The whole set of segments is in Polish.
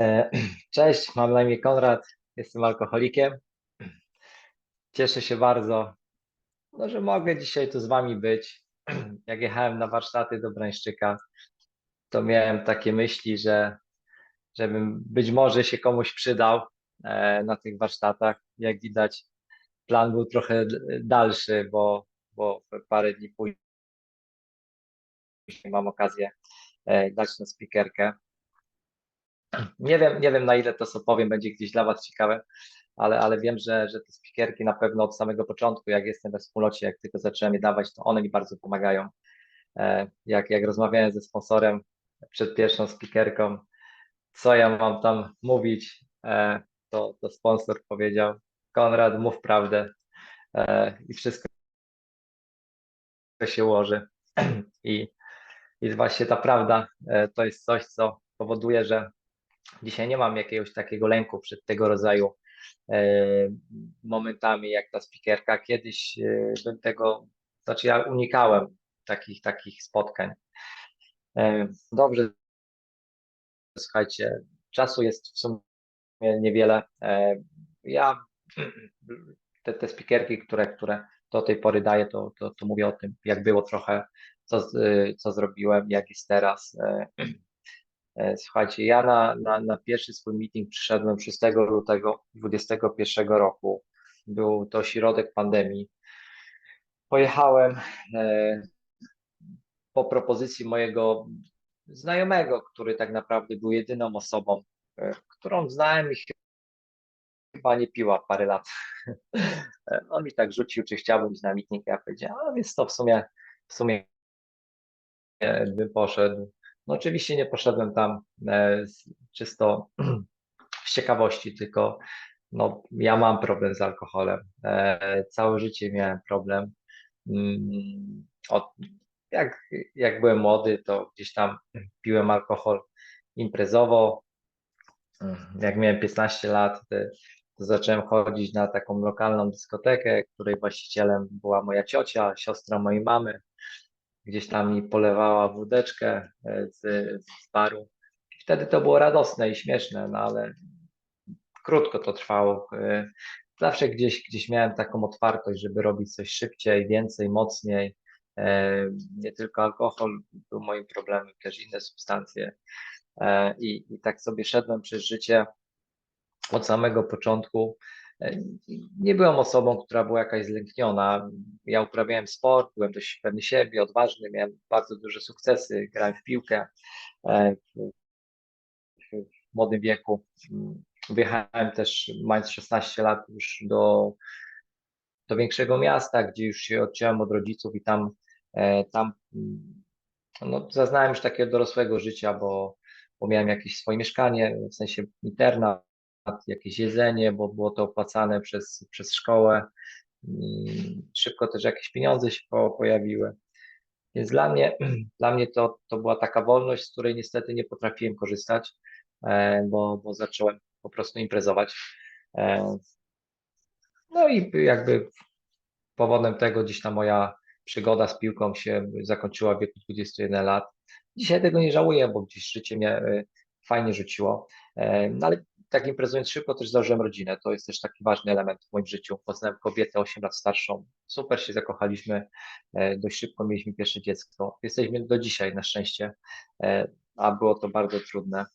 E, Cześć, mam na imię Konrad, jestem alkoholikiem. Cieszę się bardzo, no, że mogę dzisiaj tu z Wami być. Jak jechałem na warsztaty do Brańszczyka, to miałem takie myśli, że żebym być może się komuś przydał e, na tych warsztatach. Jak widać, plan był trochę dalszy, bo, bo parę dni później mam okazję e, dać na spikerkę. Nie wiem, nie wiem na ile to, co powiem, będzie gdzieś dla Was ciekawe, ale, ale wiem, że, że te spikierki na pewno od samego początku, jak jestem we wspólnocie, jak tylko zacząłem je dawać, to one mi bardzo pomagają. E, Jak, jak rozmawiałem ze sponsorem przed pierwszą spikerką, co ja mam tam mówić, e, to, to sponsor powiedział, Konrad, mów prawdę e, i wszystko się ułoży. I, I właśnie ta prawda to jest coś, co powoduje, że Dzisiaj nie mam jakiegoś takiego lęku przed tego rodzaju e, momentami jak ta spikerka. Kiedyś e, bym tego, znaczy ja unikałem takich, takich spotkań. E, Dobrze, słuchajcie, czasu jest w sumie niewiele. Ja te, te spikerki, które, które do tej pory daję, to, to, to mówię o tym, jak było trochę, co, co zrobiłem, jak jest teraz. E, Słuchajcie, ja na, na, na pierwszy swój meeting przyszedłem 6 lutego 2021 roku. Był to środek pandemii. Pojechałem e, po propozycji mojego znajomego, który tak naprawdę był jedyną osobą, e, którą znałem i chyba nie piła parę lat. On mi tak rzucił, czy chciałbym iść na meeting. Ja powiedziałem, a więc to w sumie, w sumie bym poszedł. No oczywiście nie poszedłem tam e, czysto z ciekawości, tylko no, ja mam problem z alkoholem. E, całe życie miałem problem. Mm, Od, jak, jak byłem młody, to gdzieś tam piłem alkohol imprezowo. Mm, Jak miałem 15 lat, to zacząłem chodzić na taką lokalną dyskotekę, której właścicielem była moja ciocia, siostra mojej mamy. Gdzieś tam mi polewała wódeczkę e, z, z baru. Wtedy to było radosne i śmieszne, no ale krótko to trwało. E, Zawsze gdzieś, gdzieś miałem taką otwartość, żeby robić coś szybciej, więcej, mocniej. E, Nie tylko alkohol był moim problemem, też inne substancje. I, i tak sobie szedłem przez życie od samego początku. E, Nie byłem osobą, która była jakaś zlękniona. Ja uprawiałem sport, byłem dość pewny siebie, odważny, miałem bardzo duże sukcesy, grałem w piłkę e, w, młodym wieku. Mm, Wyjechałem też, mając 16 lat, już do, do większego miasta, gdzie już się odciąłem od rodziców i tam, e, tam mm, no, zaznałem już takiego dorosłego życia, bo, bo miałem jakieś swoje mieszkanie, w sensie internat, jakieś jedzenie, bo było to opłacane przez, przez szkołę. Szybko też jakieś pieniądze się po, pojawiły. Więc dla mnie, dla mnie to, to była taka wolność, z której niestety nie potrafiłem korzystać, e, bo, bo zacząłem po prostu imprezować. E, No i jakby powodem tego gdzieś ta moja przygoda z piłką się zakończyła w wieku 21 lat. Dzisiaj tego nie żałuję, bo gdzieś życie mnie e, fajnie rzuciło. No ale tak imprezując szybko też założyłem rodzinę. To jest też taki ważny element w moim życiu. Poznałem kobietę 8 lat starszą. Super się zakochaliśmy. E, Dość szybko mieliśmy pierwsze dziecko. Jesteśmy do dzisiaj na szczęście, e, a było to bardzo trudne.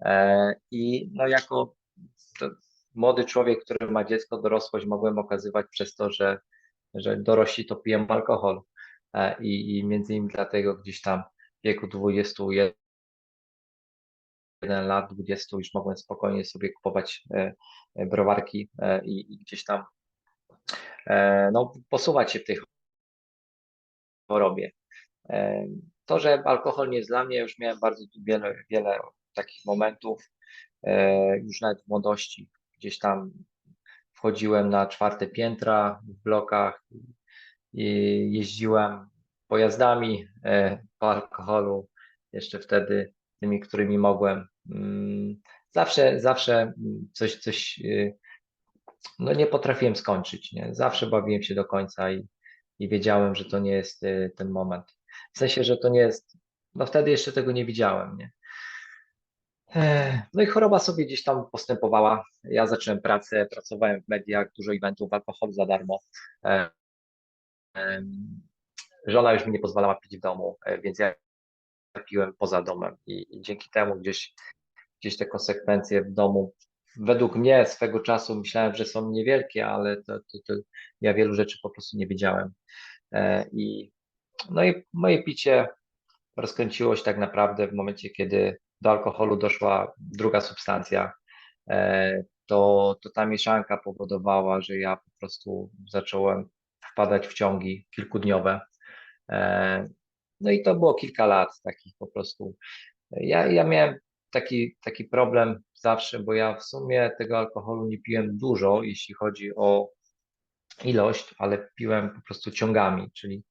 E, I no jako młody człowiek, który ma dziecko, dorosłość mogłem okazywać przez to, że, że dorośli to piją alkohol. I, I między innymi dlatego gdzieś tam w wieku 21 lat, 20 już mogłem spokojnie sobie kupować e, e, browarki e, i, i gdzieś tam no, posuwać się w tej chorobie. To, że alkohol nie jest dla mnie, już miałem bardzo wiele, wiele takich momentów, już nawet w młodości. Gdzieś tam wchodziłem na czwarte piętra w blokach i jeździłem pojazdami po alkoholu, jeszcze wtedy tymi, którymi mogłem. Mm, Zawsze, zawsze coś, coś, e, no nie potrafiłem skończyć, nie? Zawsze bawiłem się do końca i, i wiedziałem, że to nie jest e, ten moment. W sensie, że to nie jest, no wtedy jeszcze tego nie widziałem, nie? No i choroba sobie gdzieś tam postępowała. Ja zacząłem pracę, pracowałem w mediach, dużo eventów, alkohol za darmo. Żona już mi nie pozwalała pić w domu, e, więc ja piłem poza domem i, i dzięki temu gdzieś, gdzieś te konsekwencje w domu, według mnie swego czasu myślałem, że są niewielkie, ale to, to, to ja wielu rzeczy po prostu nie wiedziałem. E, I no i moje picie rozkręciło się tak naprawdę w momencie, kiedy do alkoholu doszła druga substancja. E, To, to ta mieszanka powodowała, że ja po prostu zacząłem wpadać w ciągi kilkudniowe. No i to było kilka lat takich po prostu. Ja, ja miałem taki, taki problem zawsze, bo ja w sumie tego alkoholu nie piłem dużo, jeśli chodzi o ilość, ale piłem po prostu ciągami, czyli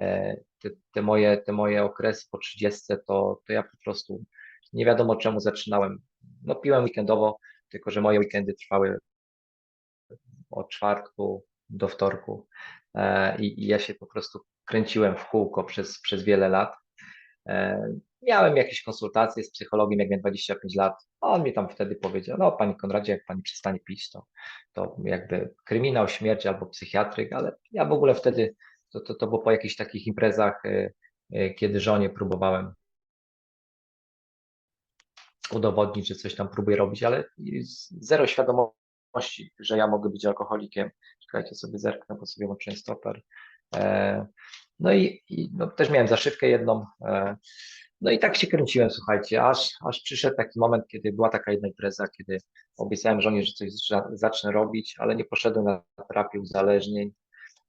e, te, te moje, te moje okresy po 30 to, to ja po prostu nie wiadomo czemu zaczynałem. No piłem weekendowo, tylko że moje weekendy trwały od czwartku do wtorku e, i, i ja się po prostu kręciłem w kółko przez, przez wiele lat. E, Miałem jakieś konsultacje z psychologiem, jak miałem 25 lat. On mi tam wtedy powiedział, no Pani Konradzie, jak Pani przestanie pić, to, to jakby kryminał, śmierć albo psychiatryk, ale ja w ogóle wtedy, to, to, to było po jakichś takich imprezach, e, e, kiedy żonie próbowałem udowodnić, że coś tam próbuję robić, ale zero świadomości, że ja mogę być alkoholikiem. Czekajcie sobie, zerknę, bo sobie łączyłem stoper. E, No i, i no, też miałem zaszywkę jedną. e, No i tak się kręciłem, słuchajcie, aż, aż przyszedł taki moment, kiedy była taka jedna impreza, kiedy obiecałem żonie, że coś za- zacznę robić, ale nie poszedłem na terapię uzależnień,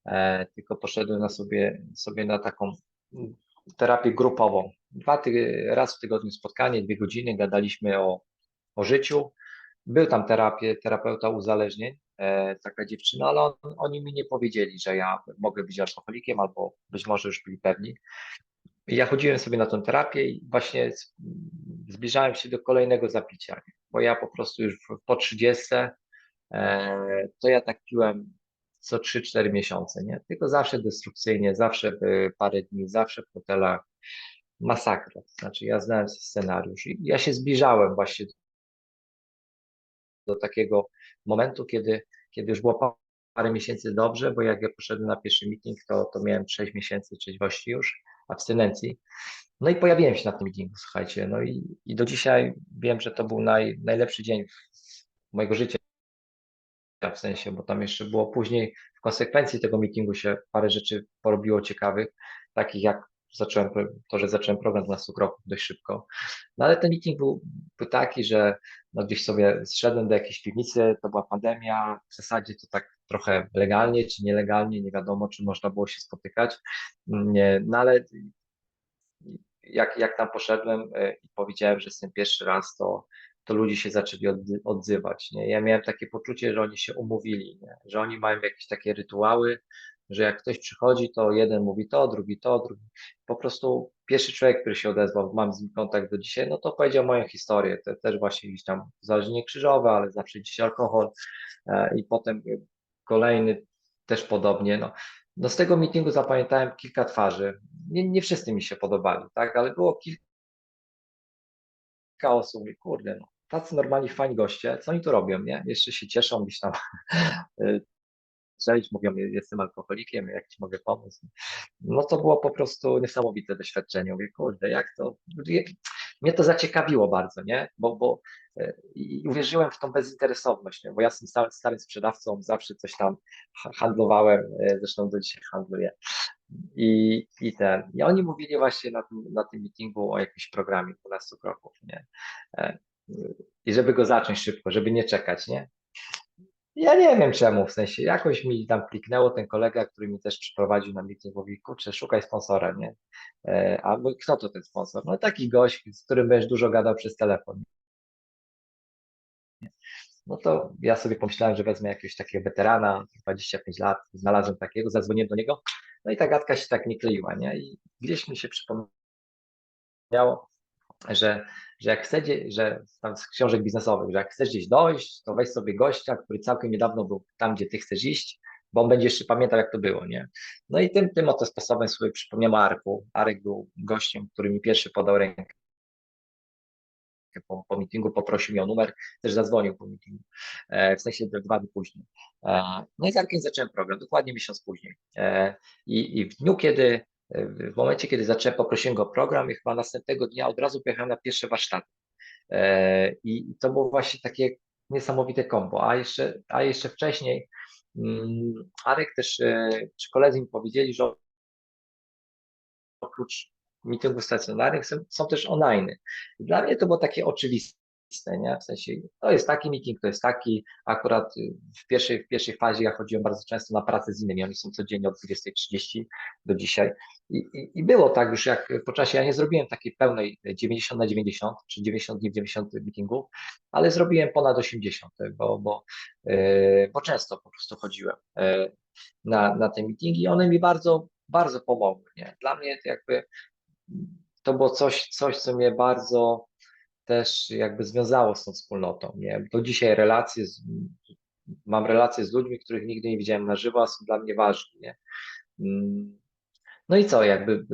e, tylko poszedłem na sobie, sobie na taką terapię grupową. Dwa ty, raz w tygodniu spotkanie, dwie godziny, gadaliśmy o, o życiu. Był tam terapię, terapeuta uzależnień, taka dziewczyna, ale on, oni mi nie powiedzieli, że ja mogę być alkoholikiem, albo być może już byli pewni. I ja chodziłem sobie na tę terapię i właśnie zbliżałem się do kolejnego zapicia, bo ja po prostu już po 30 e, to ja tak piłem co 3-4 miesiące, nie? Tylko zawsze destrukcyjnie, zawsze by parę dni, zawsze w hotelach, masakra. Znaczy ja znałem scenariusz i ja się zbliżałem właśnie do takiego momentu, kiedy, kiedy już było pa- parę miesięcy dobrze, bo jak ja poszedłem na pierwszy meeting, to, to miałem 6 miesięcy trzeźwości już, abstynencji. No i pojawiłem się na tym meetingu, słuchajcie, no i, i do dzisiaj wiem, że to był naj, najlepszy dzień mojego życia, w sensie, bo tam jeszcze było później, w konsekwencji tego meetingu się parę rzeczy porobiło ciekawych, takich jak zacząłem, to, że zacząłem program 12 kroków dość szybko. No ale ten meeting był, był taki, że no gdzieś sobie zszedłem do jakiejś piwnicy, to była pandemia, w zasadzie to tak trochę legalnie czy nielegalnie, nie wiadomo, czy można było się spotykać, nie, no ale jak, jak tam poszedłem e, i powiedziałem, że jestem pierwszy raz, to, to ludzie się zaczęli odzy- odzywać. Nie? Ja miałem takie poczucie, że oni się umówili, nie? że oni mają jakieś takie rytuały, że jak ktoś przychodzi, to jeden mówi to, drugi to, drugi. Po prostu pierwszy człowiek, który się odezwał, mam z nim kontakt do dzisiaj, no to powiedział moją historię. To też właśnie gdzieś tam uzależnienie krzyżowe, ale zawsze gdzieś alkohol. E, I potem kolejny też podobnie. No, no z tego meetingu zapamiętałem kilka twarzy. Nie, nie wszyscy mi się podobali, tak, ale było kilka osób, kurde, no, tacy normalni, fajni goście, co oni tu robią, nie? Jeszcze się cieszą, gdzieś tam y, strzelić, mówią, jestem alkoholikiem, jak ci mogę pomóc. No to było po prostu niesamowite doświadczenie. Mówię, kurde, jak to, mnie to zaciekawiło bardzo, nie? Bo, bo e, i uwierzyłem w tą bezinteresowność, nie? bo ja jestem stałym, starym sprzedawcą, zawsze coś tam ha- handlowałem, e, zresztą do dzisiaj handluję. I, i ten, i oni mówili właśnie na tym, na tym meetingu o jakimś programie 12 kroków, nie? E, I żeby go zacząć szybko, żeby nie czekać, nie? Ja nie wiem czemu, w sensie jakoś mi tam kliknęło ten kolega, który mi też przyprowadził na meeting, mówi, kurczę, szukaj sponsora, nie? E, A kto to ten sponsor? No taki gość, z którym będziesz dużo gadał przez telefon. No to ja sobie pomyślałem, że wezmę jakiegoś takiego weterana, 25 lat, znalazłem takiego, zadzwoniłem do niego, no i ta gadka się tak nie kleiła, nie? I gdzieś mi się przypomniało, że, że jak chcecie, że tam z książek biznesowych, że jak chcesz gdzieś dojść, to weź sobie gościa, który całkiem niedawno był tam, gdzie ty chcesz iść, bo on będzie jeszcze pamiętał, jak to było, nie? No i tym, tym oto sposobem sobie przypomniałem Arku. Arek był gościem, który mi pierwszy podał rękę po, po meetingu, poprosił mnie o numer, też zadzwonił po meetingu, e, w sensie dwa dni później. E, no i z Arkiem zacząłem program, dokładnie miesiąc później. E, i, I w dniu, kiedy, w momencie, kiedy zacząłem, poprosiłem go o program i chyba następnego dnia od razu pojechałem na pierwsze warsztaty. E, I to było właśnie takie niesamowite kombo, a jeszcze, a jeszcze wcześniej mm, Arek też, e, czy koledzy mi powiedzieli, że oprócz meetingów stacjonarnych są, są też online. Dla mnie to było takie oczywiste, nie? W sensie, to jest taki meeting, to jest taki. Akurat y, w pierwszej, w pierwszej fazie ja chodziłem bardzo często na pracę z innymi, oni są codziennie od 20.30 do dzisiaj. I, i, I było tak już jak po czasie, ja nie zrobiłem takiej pełnej 90 na 90, czy 90 dni w 90 meetingów, ale zrobiłem ponad 80, bo, bo, yy, bo często po prostu chodziłem na, na te meetingi i one mi bardzo, bardzo pomogły. Nie? Dla mnie to jakby to było coś, coś, co mnie bardzo też jakby związało z tą wspólnotą. Nie? Do dzisiaj relacje z, mam relacje z ludźmi, których nigdy nie widziałem na żywo, a są dla mnie ważni. Nie? Mm. No i co, jakby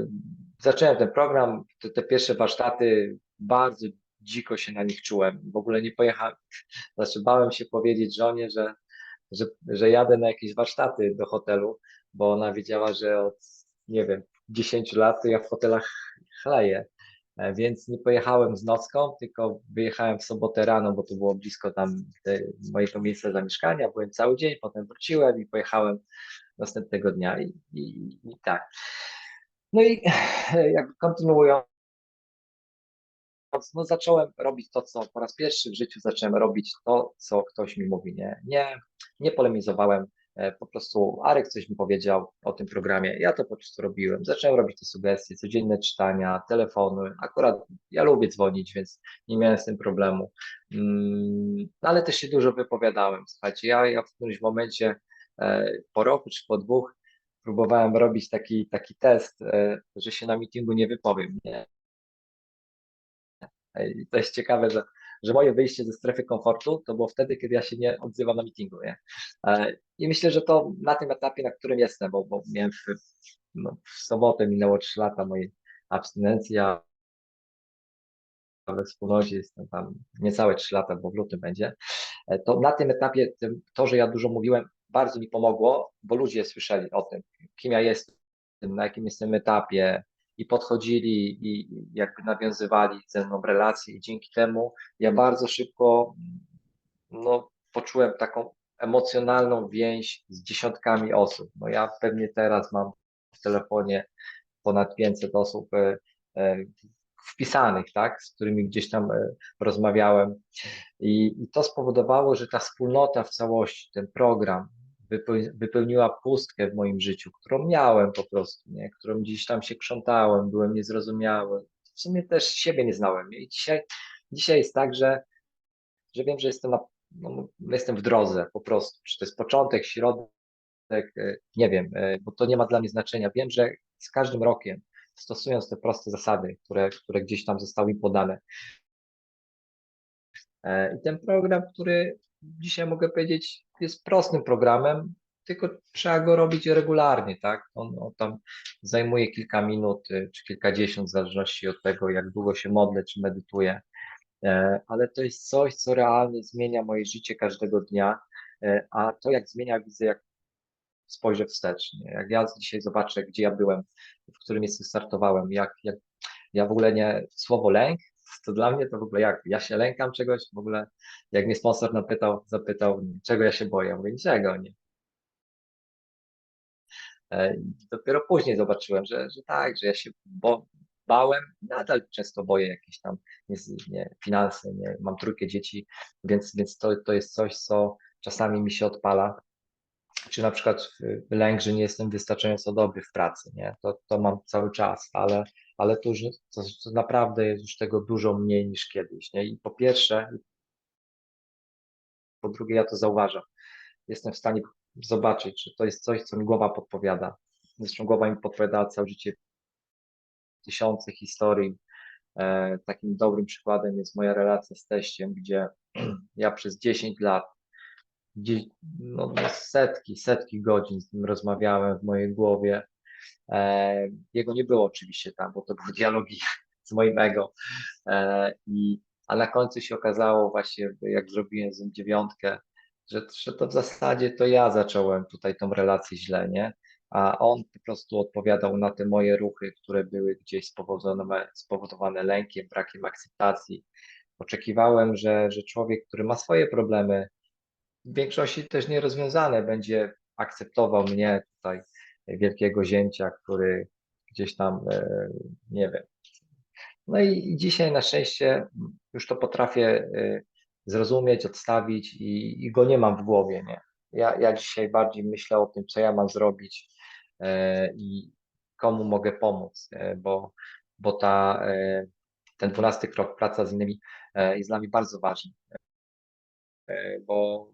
zacząłem ten program, te, te pierwsze warsztaty, bardzo dziko się na nich czułem. W ogóle nie pojechałem, znaczy bałem się powiedzieć żonie, że, że, że jadę na jakieś warsztaty do hotelu, bo ona wiedziała, że od, nie wiem, 10 lat ja w hotelach chleję. E, więc nie pojechałem z nocką, tylko wyjechałem w sobotę rano, bo to było blisko tam mojego miejsca zamieszkania. Byłem cały dzień, potem wróciłem i pojechałem następnego dnia i, i, i tak. No i jakby kontynuując, no zacząłem robić to, co po raz pierwszy w życiu zacząłem robić to, co ktoś mi mówi. Nie, nie, nie polemizowałem, po prostu Arek coś mi powiedział o tym programie, ja to po prostu robiłem. Zacząłem robić te sugestie, codzienne czytania, telefony. Akurat ja lubię dzwonić, więc nie miałem z tym problemu. Mm, no, ale też się dużo wypowiadałem. Słuchajcie, ja, ja w którymś momencie e, po roku czy po dwóch próbowałem robić taki, taki test, e, że się na meetingu nie wypowiem. Nie. To jest ciekawe, że że moje wyjście ze strefy komfortu to było wtedy, kiedy ja się nie odzywam na meetingu. Nie? E, I myślę, że to na tym etapie, na którym jestem, bo, bo miałem w, no, w sobotę minęło 3 lata mojej abstynencji, a we wspólnocie jestem tam niecałe 3 lata, bo w lutym będzie, e, to na tym etapie to, że ja dużo mówiłem, bardzo mi pomogło, bo ludzie słyszeli o tym, kim ja jestem, na jakim jestem etapie, i podchodzili i jakby nawiązywali ze mną relacje i dzięki temu ja bardzo szybko no, poczułem taką emocjonalną więź z dziesiątkami osób. No ja pewnie teraz mam w telefonie ponad 500 osób e, e, wpisanych, tak, z którymi gdzieś tam e, rozmawiałem. I, I, to spowodowało, że ta wspólnota w całości, ten program, wypełniła pustkę w moim życiu, którą miałem po prostu, nie? którą gdzieś tam się krzątałem, byłem niezrozumiały. W sumie też siebie nie znałem. I dzisiaj, dzisiaj jest tak, że, że wiem, że jestem, na, no, jestem w drodze po prostu. Czy to jest początek, środek, e, nie wiem, e, bo to nie ma dla mnie znaczenia. Wiem, że z każdym rokiem, stosując te proste zasady, które, które gdzieś tam zostały mi podane, e, i ten program, który dzisiaj mogę powiedzieć, jest prostym programem, tylko trzeba go robić regularnie, tak? On, on, tam zajmuje kilka minut y, czy kilkadziesiąt, w zależności od tego, jak długo się modlę czy medytuję, e, ale to jest coś, co realnie zmienia moje życie każdego dnia, e, a to jak zmienia, widzę, jak spojrzę wstecz. Nie? Jak ja dzisiaj zobaczę, gdzie ja byłem, w którym miejscu startowałem, jak, jak ja w ogóle nie, słowo lęk to dla mnie to w ogóle jak, ja się lękam czegoś, w ogóle jak mnie sponsor napytał, zapytał, czego ja się boję, mówię, niczego, nie. E, dopiero później zobaczyłem, że, że tak, że ja się bo, bałem, nadal często boję jakieś tam nie, nie, finanse, nie, mam trójkę dzieci, więc, więc to, to jest coś, co czasami mi się odpala, czy na przykład lęk, że nie jestem wystarczająco dobry w pracy, nie? To, to mam cały czas, ale, ale to już to, to naprawdę jest już tego dużo mniej niż kiedyś, nie? I po pierwsze, po drugie ja to zauważam. Jestem w stanie zobaczyć, że to jest coś, co mi głowa podpowiada. Zresztą głowa mi podpowiadała całe życie tysiące historii. E, takim dobrym przykładem jest moja relacja z teściem, gdzie ja przez 10 lat gdzieś no, setki, setki godzin z nim rozmawiałem w mojej głowie. E, jego nie było oczywiście tam, bo to były dialogi z moim ego. E, I a na końcu się okazało właśnie, jak zrobiłem z nim dziewiątkę, że, że to w zasadzie to ja zacząłem tutaj tą relację źle, nie? A on po prostu odpowiadał na te moje ruchy, które były gdzieś spowodowane, spowodowane lękiem, brakiem akceptacji. Oczekiwałem, że, że człowiek, który ma swoje problemy, w większości też nierozwiązane, będzie akceptował mnie tutaj, wielkiego zięcia, który gdzieś tam, e, nie wiem. No i dzisiaj na szczęście już to potrafię e, zrozumieć, odstawić i, i go nie mam w głowie, nie? Ja, ja dzisiaj bardziej myślę o tym, co ja mam zrobić e, i komu mogę pomóc, bo, bo ta, ten dwunasty krok, praca z innymi, jest dla mnie bardzo ważny, bo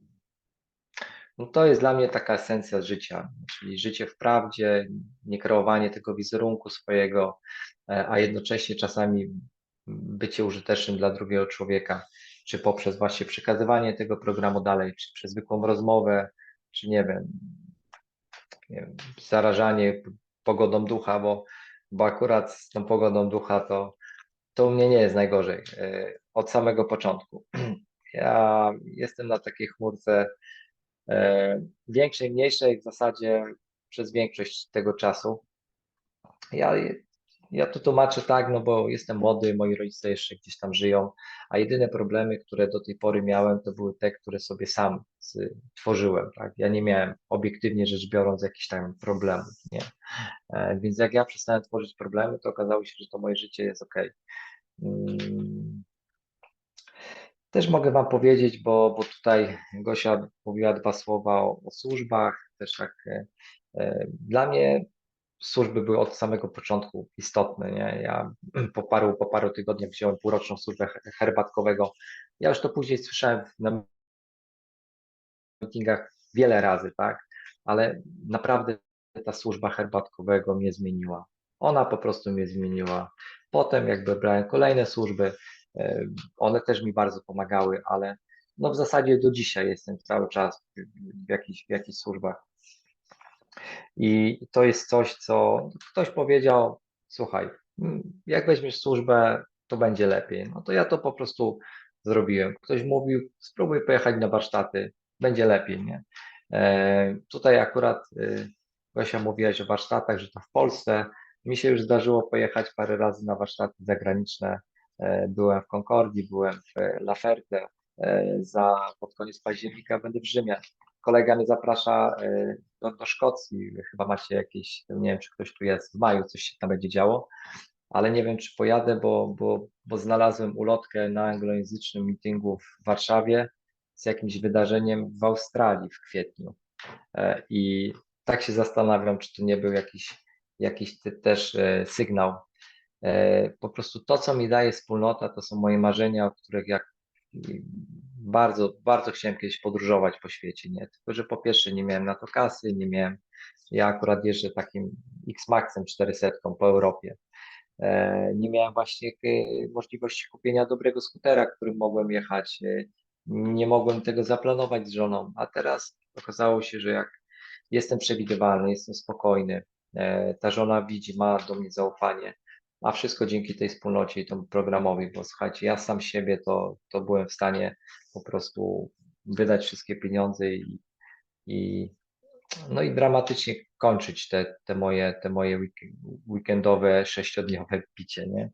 no to jest dla mnie taka esencja życia, czyli życie w prawdzie, nie kreowanie tego wizerunku swojego, e, a jednocześnie czasami bycie użytecznym dla drugiego człowieka, czy poprzez właśnie przekazywanie tego programu dalej, czy przez zwykłą rozmowę, czy nie wiem, nie wiem zarażanie pogodą ducha, bo, bo akurat z tą pogodą ducha to, to u mnie nie jest najgorzej e, od samego początku. Ja jestem na takiej chmurce większej, mniejszej w zasadzie przez większość tego czasu. Ja, ja to tłumaczę tak, no bo jestem młody, moi rodzice jeszcze gdzieś tam żyją, a jedyne problemy, które do tej pory miałem, to były te, które sobie sam tworzyłem. Tak? Ja nie miałem obiektywnie rzecz biorąc jakichś tam problemów. Nie? E, więc jak ja przestałem tworzyć problemy, to okazało się, że to moje życie jest ok. Też mogę Wam powiedzieć, bo, bo tutaj Gosia mówiła dwa słowa o, o służbach, też tak e, e, dla mnie służby były od samego początku istotne. Nie? Ja po paru, po paru tygodniach wziąłem półroczną służbę herbatkowego. Ja już to później słyszałem na meetingach wiele razy, tak? Ale naprawdę ta służba herbatkowego mnie zmieniła. Ona po prostu mnie zmieniła. Potem jakby brałem kolejne służby, one też mi bardzo pomagały, ale no w zasadzie do dzisiaj jestem cały czas w jakichś, w jakichś służbach. I to jest coś, co ktoś powiedział, słuchaj, jak weźmiesz służbę, to będzie lepiej. No to ja to po prostu zrobiłem. Ktoś mówił, spróbuj pojechać na warsztaty, będzie lepiej, nie? E, tutaj akurat y, Gosia mówiłaś o warsztatach, że to w Polsce. Mi się już zdarzyło pojechać parę razy na warsztaty zagraniczne E, byłem w Concordii, byłem w Laferte, e, za pod koniec października będę w Rzymie. Kolega mnie zaprasza e, do, do Szkocji, chyba macie jakieś, nie wiem czy ktoś tu jest, w maju coś się tam będzie działo, ale nie wiem czy pojadę, bo, bo, bo znalazłem ulotkę na anglojęzycznym meetingu w Warszawie z jakimś wydarzeniem w Australii w kwietniu. I tak się zastanawiam, czy to nie był jakiś, jakiś też sygnał E, po prostu to, co mi daje wspólnota, to są moje marzenia, o których jak bardzo, bardzo chciałem kiedyś podróżować po świecie, nie? Tylko, że po pierwsze nie miałem na to kasy, nie miałem, ja akurat jeżdżę takim X-Maxem 400 po Europie. E, nie miałem właśnie e, możliwości kupienia dobrego skutera, którym mogłem jechać. Nie mogłem tego zaplanować z żoną, a teraz okazało się, że jak jestem przewidywalny, jestem spokojny, ta żona widzi, ma do mnie zaufanie, a wszystko dzięki tej wspólnocie i temu programowi, bo słuchajcie, ja sam siebie to, to byłem w stanie po prostu wydać wszystkie pieniądze i, i no i dramatycznie kończyć te, te moje, te moje weekendowe, sześciodniowe picie, nie?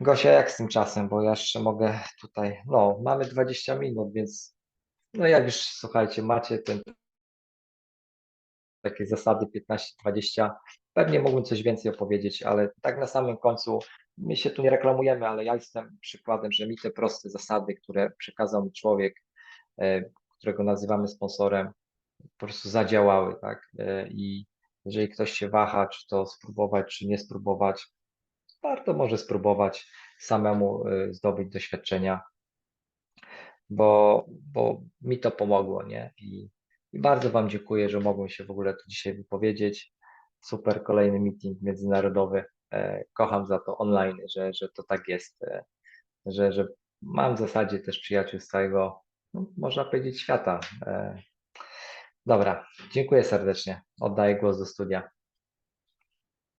Gosia, jak z tym czasem, bo ja jeszcze mogę tutaj, no, mamy 20 minut, więc no jak już, słuchajcie, macie ten takie zasady 15-20. Pewnie mógłbym coś więcej opowiedzieć, ale tak na samym końcu my się tu nie reklamujemy, ale ja jestem przykładem, że mi te proste zasady, które przekazał mi człowiek, e, którego nazywamy sponsorem, po prostu zadziałały, tak? E, I jeżeli ktoś się waha, czy to spróbować, czy nie spróbować, warto może spróbować samemu e, zdobyć doświadczenia, bo, bo mi to pomogło, nie? I i bardzo Wam dziękuję, że mogłem się w ogóle tu dzisiaj wypowiedzieć. Super kolejny meeting międzynarodowy. E, kocham za to online, że, że to tak jest, e, że, że mam w zasadzie też przyjaciół z całego, no, można powiedzieć, świata. E, dobra, dziękuję serdecznie. Oddaję głos do studia.